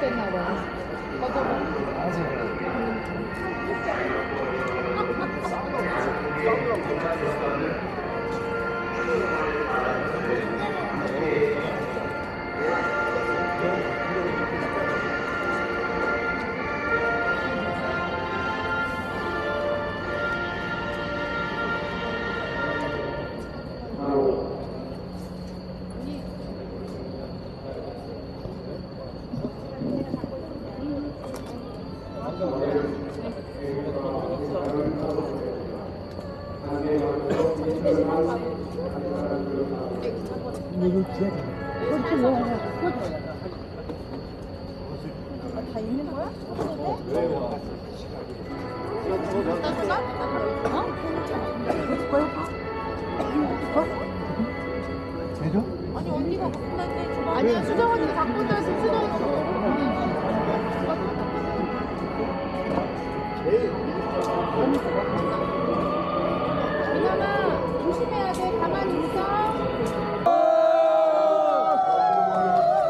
잘못됐 아니 언니가 다니는 줘. 아니야 수정 언니 갖고 다니서 수정 이나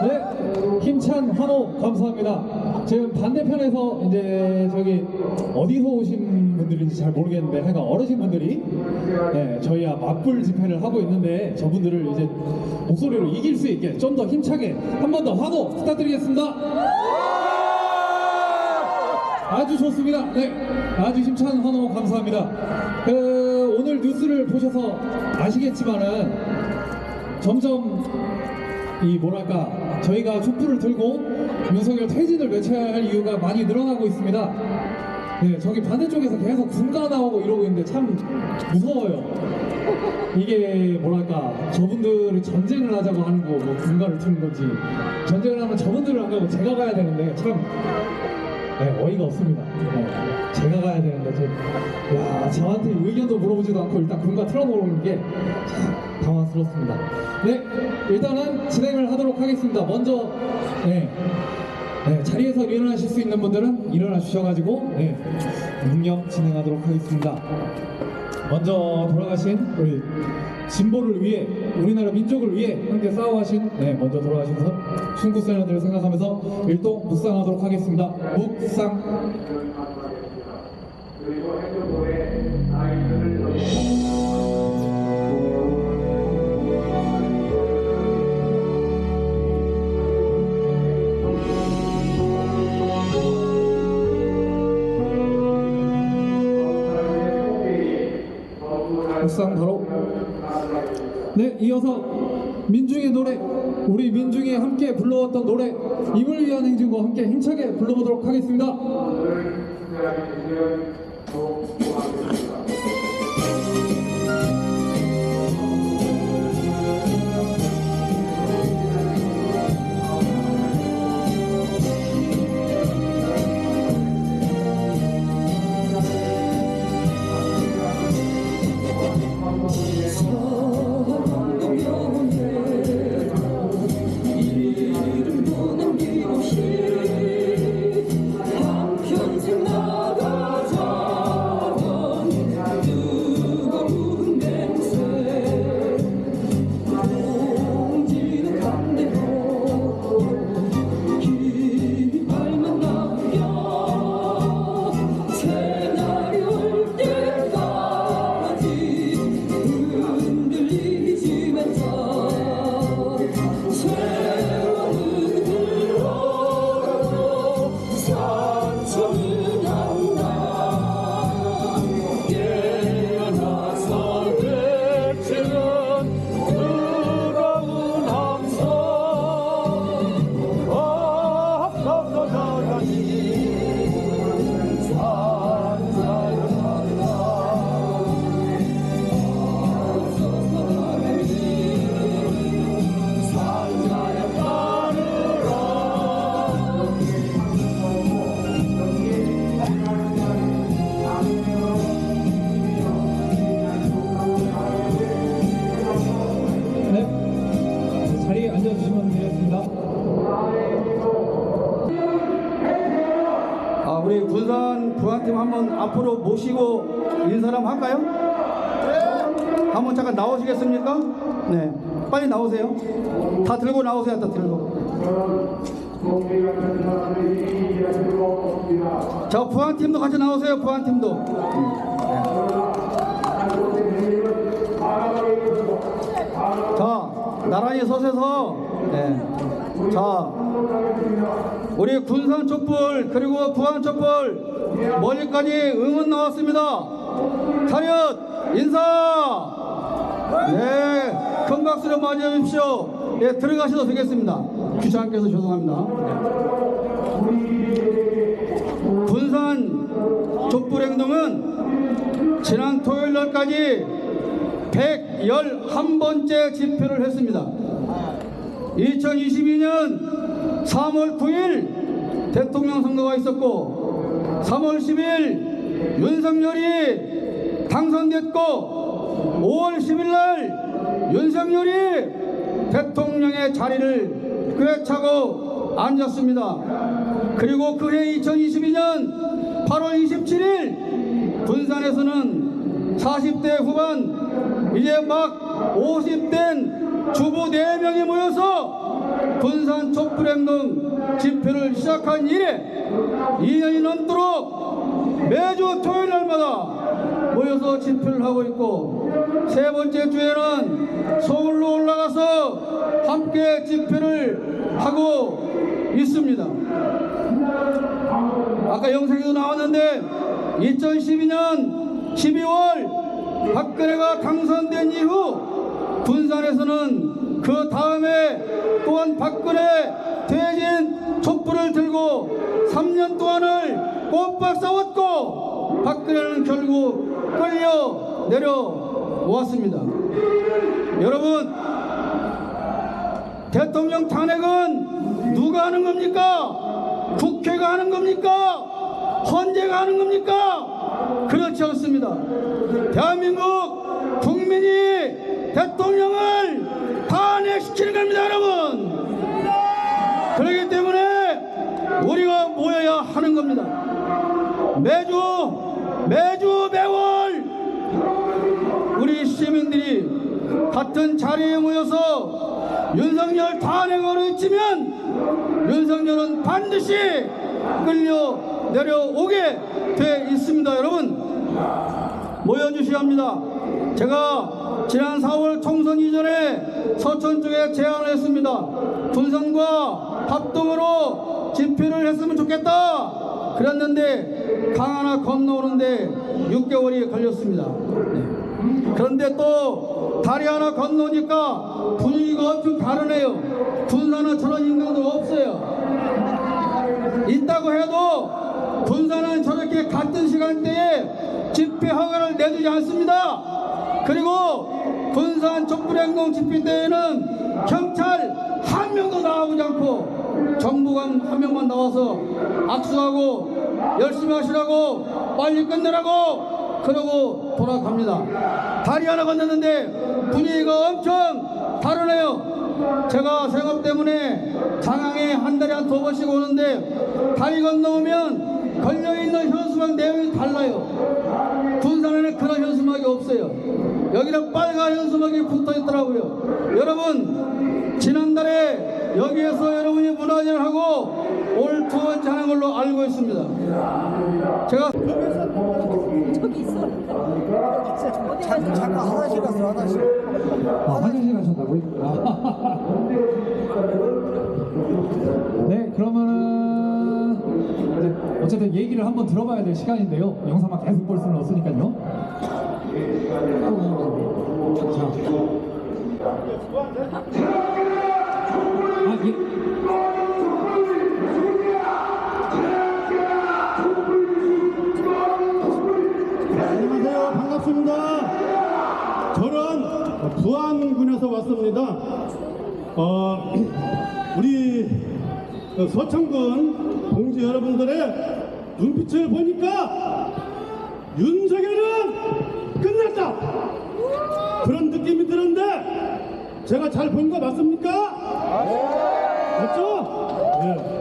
네, 힘찬 환호 감사합니다. 지금 반대편에서 이제 저기 어디서 오신 분들인지 잘 모르겠는데 하여간 어르신 분들이 네, 저희와 맞불 집회를 하고 있는데 저분들을 이제 목소리로 이길 수 있게 좀 더 힘차게 한 번 더 환호 부탁드리겠습니다. 아주 좋습니다. 네, 아주 힘찬 환호 감사합니다. 그 오늘 뉴스를 보셔서 아시겠지만은 점점 이 뭐랄까 저희가 촛불을 들고 윤석열 퇴진을 외쳐야 할 이유가 많이 늘어나고 있습니다. 네, 저기 반대쪽에서 계속 군가 나오고 이러고 있는데 참 무서워요. 이게 뭐랄까 저분들이 전쟁을 하자고 하는 거뭐 군가를 트는 건지 전쟁을 하면 저분들을 안 가고 제가 가야 되는데 참 네, 어이가 없습니다. 네, 제가 가야 되는데 제, 야 저한테 의견도 물어보지도 않고 일단 군가 틀어놓는 게참 당황스럽습니다. 네, 일단은 진행을 하도록 하겠습니다. 먼저 네, 네, 자리에서 일어나실 수 있는 분들은 일어나 주셔가지고 네, 묵념 진행하도록 하겠습니다. 먼저 돌아가신 우리 진보를 위해 우리나라 민족을 위해 함께 싸워하신 네 먼저 돌아가신 순구 세너들을 생각하면서 일동 묵상하도록 하겠습니다. 묵상. 묵상 바로 네 이어서 민중의 노래 우리 민중이 함께 불러왔던 노래 임을 위한 행진과 함께 힘차게 불러보도록 하겠습니다. 한번 앞으로 모시고 한번 할까요? 네. 한번 잠깐 나오시겠습니까? 네. 빨리 나오세요. 다 들고 나오세요. 다 들고. 자, 부안팀도 같이 나오세요, 부안팀도. 자, 나란히 서세서, 네. 자, 우리 군산 촛불, 그리고 부안 촛불, 멀리까지 응원 나왔습니다. 차렷, 인사! 네, 큰 박수로 맞이해 주십시오. 예, 들어가셔도 되겠습니다. 귀찮게 해서 죄송합니다. 군산 촛불행동은 지난 토요일 날까지 111번째 집회를 했습니다. 2022년 3월 9일 대통령 선거가 있었고 3월 10일 윤석열이 당선됐고 5월 10일 날 윤석열이 대통령의 자리를 꿰차고 앉았습니다. 그리고 그해 2022년 8월 27일 군산에서는 40대 후반 이제 막 50된 주부 4명이 모여서 군산 촛불행동 집회를 시작한 이래 2년이 넘도록 매주 토요일 날마다 모여서 집회를 하고 있고 세 번째 주에는 서울로 올라가서 함께 집회를 하고 있습니다. 아까 영상에도 나왔는데 2012년 12월 박근혜가 당선된 이후 군산에서는 그 다음에 또한 박근혜 퇴진 촛불을 들고 3년 동안을 꼬박 싸웠고 박근혜는 결국 끌려 내려왔습니다. 여러분 대통령 탄핵은 누가 하는 겁니까? 국회가 하는 겁니까? 헌재가 하는 겁니까? 그렇지 않습니다. 대한민국 국민이 대통령을 탄핵시키는 겁니다, 여러분. 그렇기 때문에 우리가 모여야 하는 겁니다. 매주, 매주, 매월 우리 시민들이 같은 자리에 모여서 윤석열 탄핵을 외치면 윤석열은 반드시 끌려 내려오게 돼 있습니다 여러분. 모여주셔야 합니다. 제가 지난 4월 총선 이전에 서천 쪽에 제안을 했습니다. 군산과 합동으로 집회를 했으면 좋겠다 그랬는데 강 하나 건너오는데 6개월이 걸렸습니다 그런데 또 다리 하나 건너니까 분위기가 엄청 다르네요. 군산은 저런 인간도 없어요. 있다고 해도 군산은 저렇게 같은 시간대에 집회 허가를 내주지 않습니다. 그리고 군산 촛불행동 집회 때에는 경찰 한 명도 나오지 않고 정부관 한 명만 나와서 악수하고 열심히 하시라고 빨리 끝내라고 그러고 돌아갑니다. 다리 하나 건넜는데 분위기가 엄청 다르네요. 제가 생업 때문에 장항에 한 달에 한 두 번씩 오는데 다리 건너오면 걸려있는 현수막 내용이 달라요. 군산에는 그런 현수막이 없어요. 여기는 빨간 현수막이 붙어 있더라고요. 여러분, 지난달에 여기에서 여러분이 문화제를 하고 올두 번째 하는 걸로 알고 있습니다. 제가 저기 있어. 잠깐 화장실 갔어 화장실 아, 화장실 가셨다고요? 아. 네, 그러면은 이제 어쨌든 얘기를 한번 들어봐야 될 시간인데요. 영상만 계속 볼 수는 없으니까요. 자. 아, 예. 안녕하세요. 반갑습니다. 저는 부안군에서 왔습니다. 어, 우리 서창군 동지 여러분들의 눈빛을 보니까 윤석열은 끝났다. 그런 느낌이 드는데 제가 잘 본 거 맞습니까? 맞죠? 예.